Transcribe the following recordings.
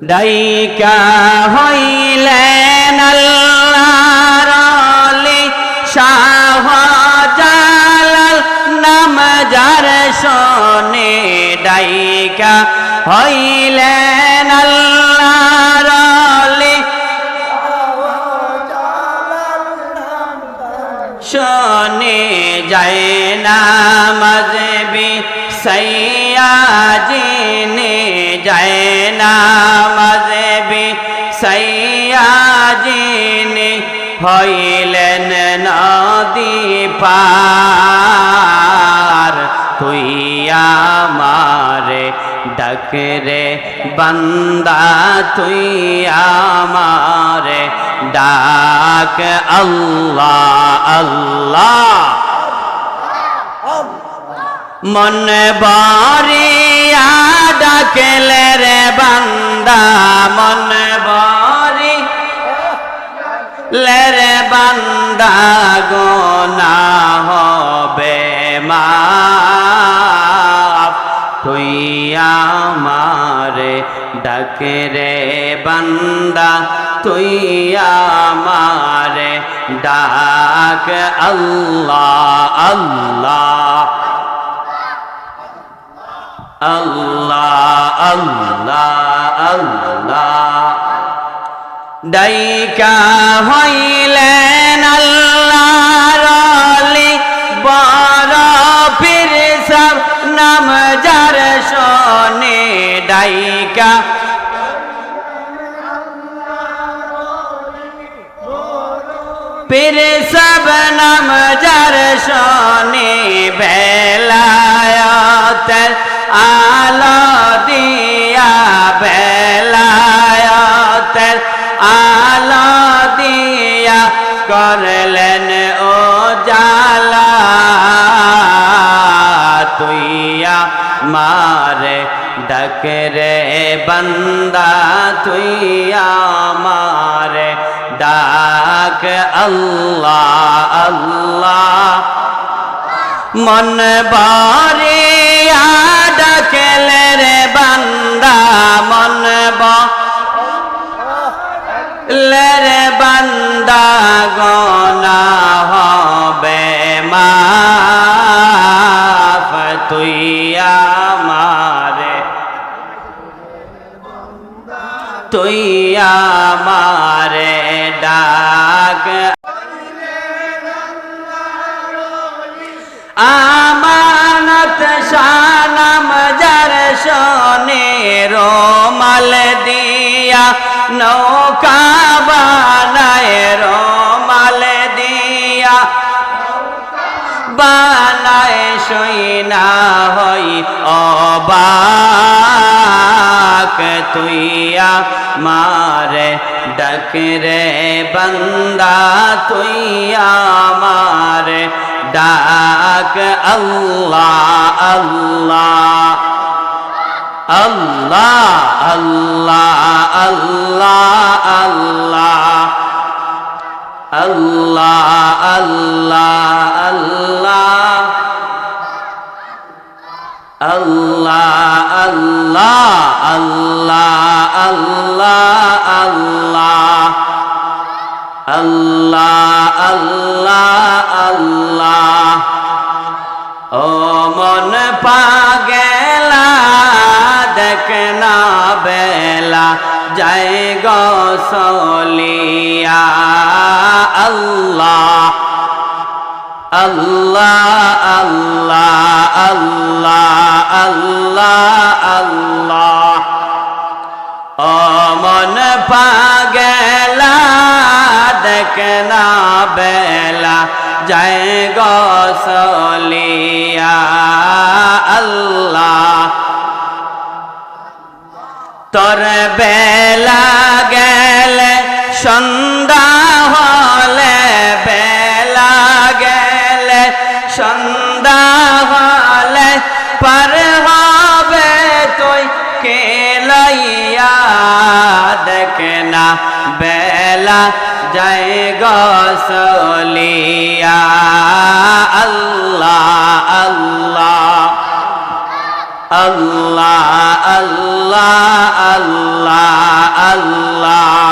ডাইকা হইলেন আল্লাহর অলি শাহ জালাল নাম যার শোনে। ডাইকা হইলেন আল্লাহর অলি শোনে। যায় না মজবি সৈয়াজিনে যায় না মজবি সৈয়াজিনে হইলেন নদী পার তুই আমারে ডাকরে বান্দা তুই আমারে ডাক আল্লাহ আল্লাহ মন বারিয়া ডাকলে রে বান্দা, মন বারি লেরে বান্দা, গোনা হবে মাফ। তুই আমারে ডাকে রে বান্দা, তুই আমারে ডাক। আল্লাহ আল্লাহ। আল্লাহ আল্লাহ আল্লাহ। ডাইকা হইলেন আল্লাহর অলি বড় পীর সব নাম যার শোনে ডাইকা। পীর সব নাম যার শোনে বেলায়তের আলো দিয়া বেলায়তের আলো দিয়া করলেন ও জালা, তুইয়া মারে ডকরে বন্দা, তুইয়া মারে ডাক আল্লাহ আল্লাহ। মন বারিয়া রে বান্দা মন রে বান্দা গনা হবে মাফ তুই আমারে। তুই আমারে ডাক। আমানত বানায় সইনা হই অবাক তুইয়া মারে ডকরে বন্দা তুইয়া মারে ডাক। আল্লাহ আল্লাহ আল্লাহ আল্লাহ আল্লাহ আল্লাহ আল্লাহ আল্লাহ আল্লাহ। আল্লাহ আল্লাহ আল্লাহ আল্লাহ আল্লাহ আল্লাহ আল্লাহ ও মন পাগেলা দেখ না বেলা জয় গসলিয়া আল্লাহ আল্লাহ আল্লাহ আল্লাহ আল্লাহ আল্লাহ। অমন পাগেলা দেখ না বেলা। জয় গসলিয়া আল্লাহ। তোর বেলা গেলে সন্ধ্যা দেখ না বেলা জয় গসলিয়া আল্লাহ আল্লাহ আল্লাহ আল্লাহ আল্লাহ আল্লাহ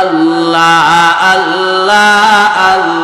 আল্লাহ আল্লাহ আল্লাহ